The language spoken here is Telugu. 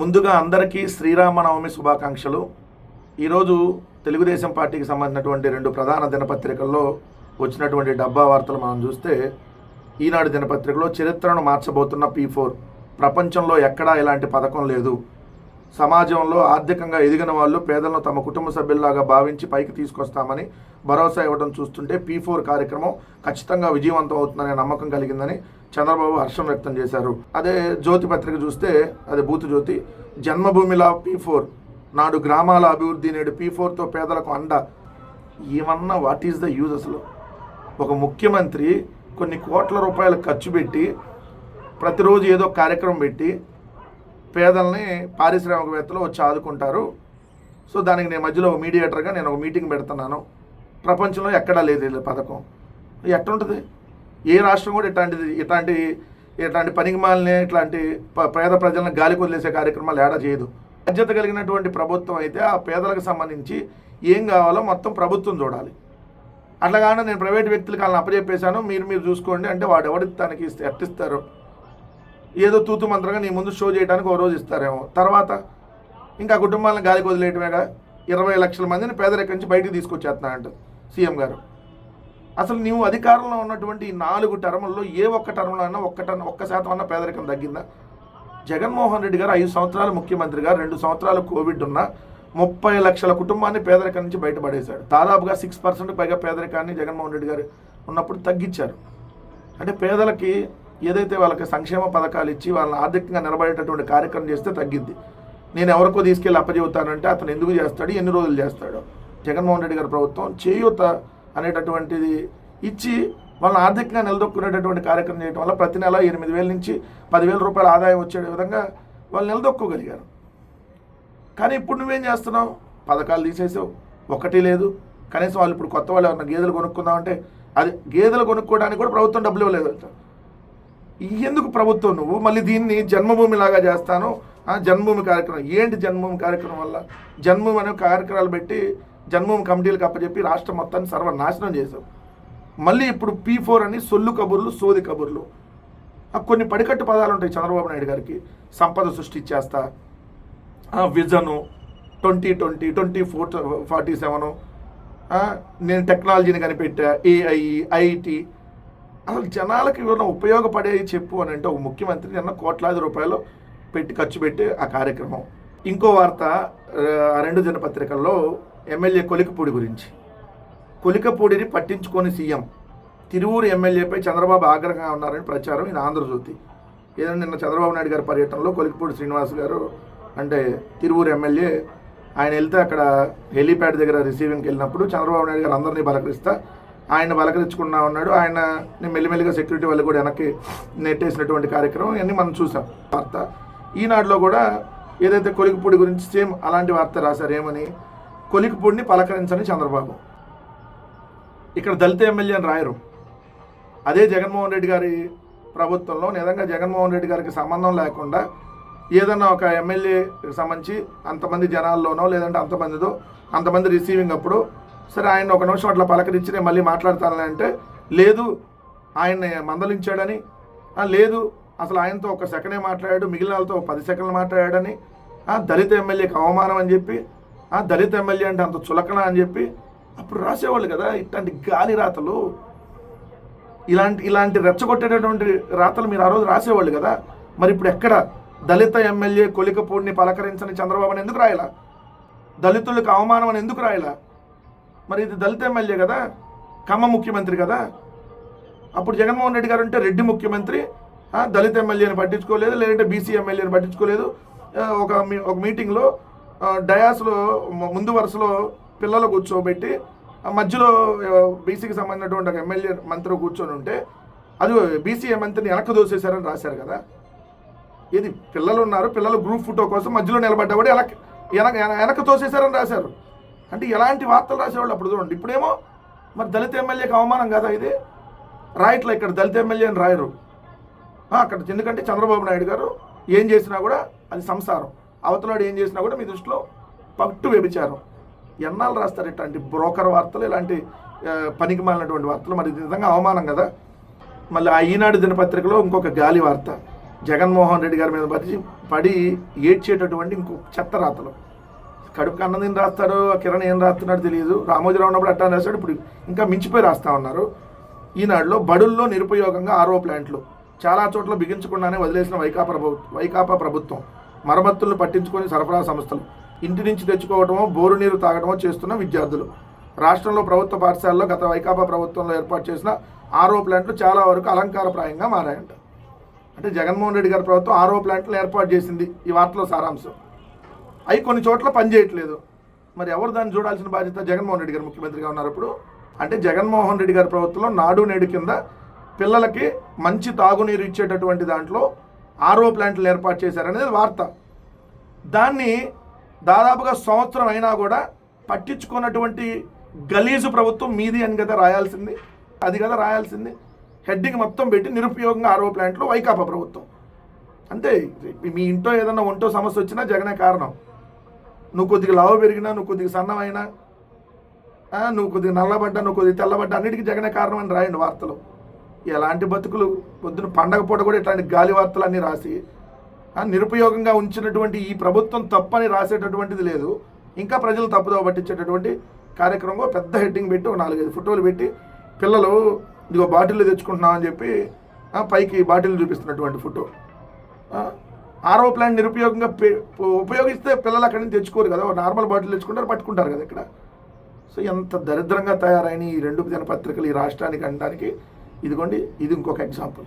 ముందుగా అందరికీ శ్రీరామనవమి శుభాకాంక్షలు. ఈరోజు తెలుగుదేశం పార్టీకి సంబంధించినటువంటి రెండు ప్రధాన దినపత్రికల్లో వచ్చినటువంటి డబ్బా వార్తలు మనం చూస్తే ఈనాడు దినపత్రికలో చరిత్రను మార్చబోతున్న పీ ఫోర్. ప్రపంచంలో ఎక్కడా ఇలాంటి పథకం లేదు. సమాజంలో ఆర్థికంగా ఎదిగిన వాళ్ళు పేదలను తమ కుటుంబ సభ్యుల్లాగా భావించి పైకి తీసుకొస్తామని భరోసా ఇవ్వడం చూస్తుంటే పీ ఫోర్ కార్యక్రమం ఖచ్చితంగా విజయవంతం అవుతుందనే నమ్మకం కలిగిందని చంద్రబాబు హర్షం వ్యక్తం చేశారు. అదే జ్యోతి పత్రిక చూస్తే అది బూతు జ్యోతి జన్మభూమిలా పీ ఫోర్ నాడు గ్రామాల అభివృద్ధి నేడు పీ ఫోర్తో పేదలకు అండ. ఏమన్నా వాట్ ఈస్ ద యూజ్ అసలు? ఒక ముఖ్యమంత్రి కొన్ని కోట్ల రూపాయలు ఖర్చు పెట్టి ప్రతిరోజు ఏదో కార్యక్రమం పెట్టి పేదల్ని పారిశ్రామికవేత్తలు వచ్చి ఆదుకుంటారు. సో దానికి నేను మధ్యలో ఒక మీడియేటర్గా నేను ఒక మీటింగ్ పెడుతున్నాను. ప్రపంచంలో ఎక్కడా లేదు పథకం. ఎట్లుంటుంది? ఏ రాష్ట్రం కూడా ఇట్లాంటిది ఇట్లాంటి ఇట్లాంటి పనికిమాలని ఇట్లాంటి ప- పేద ప్రజలను గాలి వదిలేసే కార్యక్రమాలు ఏడా చేయదు. బాధ్యత కలిగినటువంటి ప్రభుత్వం అయితే ఆ పేదలకు సంబంధించి ఏం కావాలో మొత్తం ప్రభుత్వం చూడాలి. అట్లా కాకుండా నేను ప్రైవేట్ వ్యక్తులకు వాళ్ళని అప్పచెప్పేశాను మీరు మీరు చూసుకోండి అంటే వాడు ఎవరికి తనకి ఇస్తే ఎట్టిస్తారు ఏదో తూతు మంత్రంగా నీ ముందు షో చేయడానికి ఒక రోజు ఇస్తారేమో. తర్వాత ఇంకా కుటుంబాలను గాలికి వదిలేయటమేగా ఇరవై లక్షల మందిని పేదరికం నుంచి బయటికి తీసుకొచ్చేస్తున్నా అంటారు సీఎం గారు. అసలు నీవు అధికారంలో ఉన్నటువంటి నాలుగు టర్ముల్లో ఏ ఒక్క టర్మ్లో అయినా ఒక్క టర్మ్ ఒక్క శాతం అన్న పేదరికం తగ్గిందా? జగన్మోహన్ రెడ్డి గారు ఐదు సంవత్సరాలు ముఖ్యమంత్రిగా రెండు సంవత్సరాలు కోవిడ్ ఉన్న ముప్పై లక్షల కుటుంబాన్ని పేదరికం నుంచి బయటపడేశాడు. దాదాపుగా సిక్స్ పర్సెంట్ పైగా పేదరికాన్ని జగన్మోహన్ రెడ్డి గారు ఉన్నప్పుడు తగ్గించారు. అంటే పేదలకి ఏదైతే వాళ్ళకి సంక్షేమ పథకాలు ఇచ్చి వాళ్ళని ఆర్థికంగా నిలబడేటటువంటి కార్యక్రమం చేస్తే తగ్గిద్ది. నేను ఎవరికో తీసుకెళ్ళి అప్పచెబుతానంటే అతను ఎందుకు చేస్తాడు ఎన్ని రోజులు చేస్తాడు? జగన్మోహన్ రెడ్డి గారి ప్రభుత్వం చేయూత అనేటటువంటిది ఇచ్చి వాళ్ళని ఆర్థికంగా నిలదొక్కునేటటువంటి కార్యక్రమం చేయడం వల్ల ప్రతి నెల ఎనిమిది వేల నుంచి పదివేల రూపాయల ఆదాయం వచ్చే విధంగా వాళ్ళు నిలదొక్కోగలిగారు. కానీ ఇప్పుడు నువ్వేం చేస్తున్నావు? పథకాలు తీసేసావు. ఒకటి లేదు. కనీసం వాళ్ళు ఇప్పుడు కొత్త వాళ్ళు ఏమన్నా గేదెలు కొనుక్కుందామంటే అది గేదెలు కొనుక్కోవడానికి కూడా ప్రభుత్వం డబ్బులు ఇవ్వలేదు ఎందుకు ప్రభుత్వం నువ్వు? మళ్ళీ దీన్ని జన్మభూమి లాగా చేస్తాను. ఆ జన్మభూమి కార్యక్రమం. ఏంటి జన్మభూమి కార్యక్రమం వల్ల? జన్మభూమి అనే కార్యక్రమాలు పెట్టి జన్మభూమి కమిటీలకు అప్పచెప్పి రాష్ట్రం మొత్తాన్ని సర్వనాశనం చేశాం మళ్ళీ ఇప్పుడు పీ ఫోర్ అని సొల్లు కబుర్లు సోది కబుర్లు. ఆ కొన్ని పడికట్టు పదాలు ఉంటాయి చంద్రబాబు నాయుడు గారికి. సంపద సృష్టించేస్తా ఆ vision twenty twenty twenty four forty seven. నేను టెక్నాలజీని కనిపెట్టా ఏఐ ఐటీ అసలు జనాలకు ఏమైనా ఉపయోగపడేవి చెప్పు అని అంటే ఒక ముఖ్యమంత్రి నిన్న కోట్లాది రూపాయలు పెట్టి ఖర్చు పెట్టి ఆ కార్యక్రమం. ఇంకో వార్త రెండు దినపత్రికల్లో ఎమ్మెల్యే కొలికపూడి గురించి. కొలికపూడిని పట్టించుకొని సీఎం. తిరువూరు ఎమ్మెల్యేపై చంద్రబాబు ఆగ్రహంగా ఉన్నారని ప్రచారం ఇది ఆంధ్రజ్యోతి. ఏదైనా నిన్న చంద్రబాబు నాయుడు గారి పర్యటనలో కొలికపూడి శ్రీనివాస్ గారు అంటే తిరువూరు ఎమ్మెల్యే ఆయన వెళ్తే అక్కడ హెలీప్యాడ్ దగ్గర రిసీవింగ్కి వెళ్ళినప్పుడు చంద్రబాబు నాయుడు గారు అందరినీ బలకరిస్తా ఆయన బలకరించుకున్నా ఉన్నాడు ఆయన మెల్లిమెల్లిగా సెక్యూరిటీ వాళ్ళు కూడా వెనక్కి నెట్టేసినటువంటి కార్యక్రమం ఇవన్నీ మనం చూసాం. వార్త. ఈనాడులో కూడా ఏదైతే కొలికపూడి గురించి సేమ్ అలాంటి వార్త రాశారు ఏమని? కొలికిపూడిని పలకరించని చంద్రబాబు. ఇక్కడ దళిత ఎమ్మెల్యే అని రాయరు. అదే జగన్మోహన్ రెడ్డి గారి ప్రభుత్వంలో నిజంగా జగన్మోహన్ రెడ్డి గారికి సంబంధం లేకుండా ఏదన్నా ఒక ఎమ్మెల్యేకి సంబంధించి అంతమంది జనాల్లోనో లేదంటే అంతమందిదో అంతమంది రిసీవింగ్ అప్పుడు సరే ఆయన ఒక నిమిషం అట్లా పలకరించి నేను మళ్ళీ మాట్లాడతానని అంటే లేదు ఆయన్ని మందలించాడని లేదు అసలు ఆయనతో ఒక సెకండే మాట్లాడాడు మిగిలిన వాళ్ళతో పది సెకండ్లు మాట్లాడాడని దళిత ఎమ్మెల్యేకి అవమానం అని చెప్పి దళిత ఎమ్మెల్యే అంటే అంత చులకన అని చెప్పి అప్పుడు రాసేవాళ్ళు కదా ఇట్లాంటి గాలి రాతలు. ఇలాంటి ఇలాంటి రెచ్చగొట్టేటటువంటి రాతలు మీరు ఆ రోజు రాసేవాళ్ళు కదా. మరి ఇప్పుడు ఎక్కడ దళిత ఎమ్మెల్యే కొలికపూడిని పలకరించని చంద్రబాబుని ఎందుకు రాయలా? దళితులకు అవమానం అని ఎందుకు రాయలా? మరి ఇది దళిత ఎమ్మెల్యే కదా కమ్మ ముఖ్యమంత్రి కదా. అప్పుడు జగన్మోహన్ రెడ్డి గారు అంటే రెడ్డి ముఖ్యమంత్రి. దళిత ఎమ్మెల్యేని పట్టించుకోలేదు లేదంటే బీసీ ఎమ్మెల్యేని పట్టించుకోలేదు. ఒక మీ- ఒక మీటింగ్లో డయాస్లో ముందు వరుసలో పిల్లలు కూర్చోబెట్టి మధ్యలో బీసీకి సంబంధించినటువంటి ఒక ఎమ్మెల్యే మంత్రి కూర్చొని ఉంటే అది బీసీ మంత్రిని వెనక్కి దోసేశారని రాశారు కదా. ఇది పిల్లలు ఉన్నారు పిల్లలు గ్రూప్ ఫోటో కోసం మధ్యలో నిలబడ్డవాడు వెనక వెనక వెనక తోసేశారని రాశారు. అంటే ఎలాంటి వార్తలు రాసేవాళ్ళు అప్పుడు చూడండి. ఇప్పుడేమో మరి దళిత ఎమ్మెల్యేకి అవమానం కదా ఇది. రాయట్లే ఇక్కడ దళిత ఎమ్మెల్యే అని రాయరు. అక్కడ ఎందుకంటే చంద్రబాబు నాయుడు గారు ఏం చేసినా కూడా అది సంసారం. అవతలాడు ఏం చేసినా కూడా మీ దృష్టిలో పట్టు వ్యభిచారం. ఎన్నాళ్ళు రాస్తారు ఇట్లాంటి బ్రోకర్ వార్తలు ఇలాంటి పనికి మాలినటువంటి వార్తలు? మరి నిజంగా అవమానం కదా. మళ్ళీ ఆ ఈనాడు దినపత్రికలో ఇంకొక గాలి వార్త. జగన్మోహన్ రెడ్డి గారి మీద పడి పడి ఏడ్చేటటువంటి ఇంకో చెత్త రాతలు కడుపుకి అన్నం తిని రాస్తాడు కిరణ్ ఏం రాస్తున్నాడో తెలియదు. రామోజీరావు ఉన్నప్పుడు అట్టా రాస్తాడు ఇప్పుడు ఇంకా మించిపోయి రాస్తా ఉన్నారు. ఈనాడులో బడుల్లో నిరుపయోగంగా ఆరో ప్లాంట్లు. చాలా చోట్ల బిగించకుండానే వదిలేసిన వైకాపా ప్రభు వైకాపా ప్రభుత్వం. మరమ్మతులను పట్టించుకొని సరఫరా సంస్థలు. ఇంటి నుంచి తెచ్చుకోవటమో బోరు నీరు తాగటమో చేస్తున్న విద్యార్థులు. రాష్ట్రంలో ప్రభుత్వ పాఠశాలలో గత వైకాపా ప్రభుత్వంలో ఏర్పాటు చేసిన ఆరో ప్లాంట్లు చాలా వరకు అలంకారప్రాయంగా మారాయంట. అంటే జగన్మోహన్ రెడ్డి గారి ప్రభుత్వం ఆరో ప్లాంట్లు ఏర్పాటు చేసింది. ఈ వార్తలో సారాంశం. అవి కొన్ని చోట్ల పనిచేయట్లేదు మరి ఎవరు దాన్ని చూడాల్సిన బాధ్యత జగన్మోహన్ రెడ్డి గారు ముఖ్యమంత్రిగా ఉన్నప్పుడు అంటే జగన్మోహన్ రెడ్డి గారి ప్రభుత్వంలో నాడు నేడు కింద పిల్లలకి మంచి తాగునీరు ఇచ్చేటటువంటి దాంట్లో ఆర్ఓ ప్లాంట్లు ఏర్పాటు చేశారనేది వార్త. దాన్ని దాదాపుగా సంవత్సరం అయినా కూడా పట్టించుకున్నటువంటి గలీజు ప్రభుత్వం మీది అని కదా రాయాల్సింది అది కదా రాయాల్సింది. హెడ్డింగ్ మొత్తం పెట్టి నిరుపయోగంగా ఆర్ఓ ప్లాంట్లు వైకాపా ప్రభుత్వం. అంతే మీ ఇంట్లో ఏదన్నా ఒంటో సమస్య వచ్చినా జగనే కారణం. నువ్వు కొద్దిగా లావు పెరిగినా నువ్వు కొద్దిగా సన్నమైనా నువ్వు కొద్దిగా నల్లబడ్డా నువ్వు కొద్దిగా తెల్లబడ్డా అన్నిటికీ జగనే కారణం అని రాయండి వార్తలు. ఎలాంటి బతుకులు? పొద్దున పండగ పూట కూడా ఇట్లాంటి గాలి వార్తలు అన్నీ రాసి నిరుపయోగంగా ఉంచినటువంటి ఈ ప్రభుత్వం తప్పని రాసేటటువంటిది లేదు. ఇంకా ప్రజలు తప్పుదో పట్టించేటటువంటి కార్యక్రమంలో పెద్ద హెడ్డింగ్ పెట్టి ఒక నాలుగైదు ఫోటోలు పెట్టి పిల్లలు ఇదిగో బాటిల్ తెచ్చుకుంటున్నాం అని చెప్పి పైకి బాటిల్ చూపిస్తున్నటువంటి ఫోటో. ఆర్ఓ ఆరో ప్లాంట్ నిరుపయోగంగా ఉపయోగిస్తే పిల్లలు అక్కడి నుంచి తెచ్చుకోరు కదా. నార్మల్ బాటిల్ తెచ్చుకుంటారు పట్టుకుంటారు కదా ఇక్కడ. సో ఎంత దరిద్రంగా తయారైన ఈ రెండు దినపత్రికలు ఈ రాష్ట్రానికి అనడానికి. ఇదిగోండి ఇది ఇంకొక ఎగ్జాంపుల్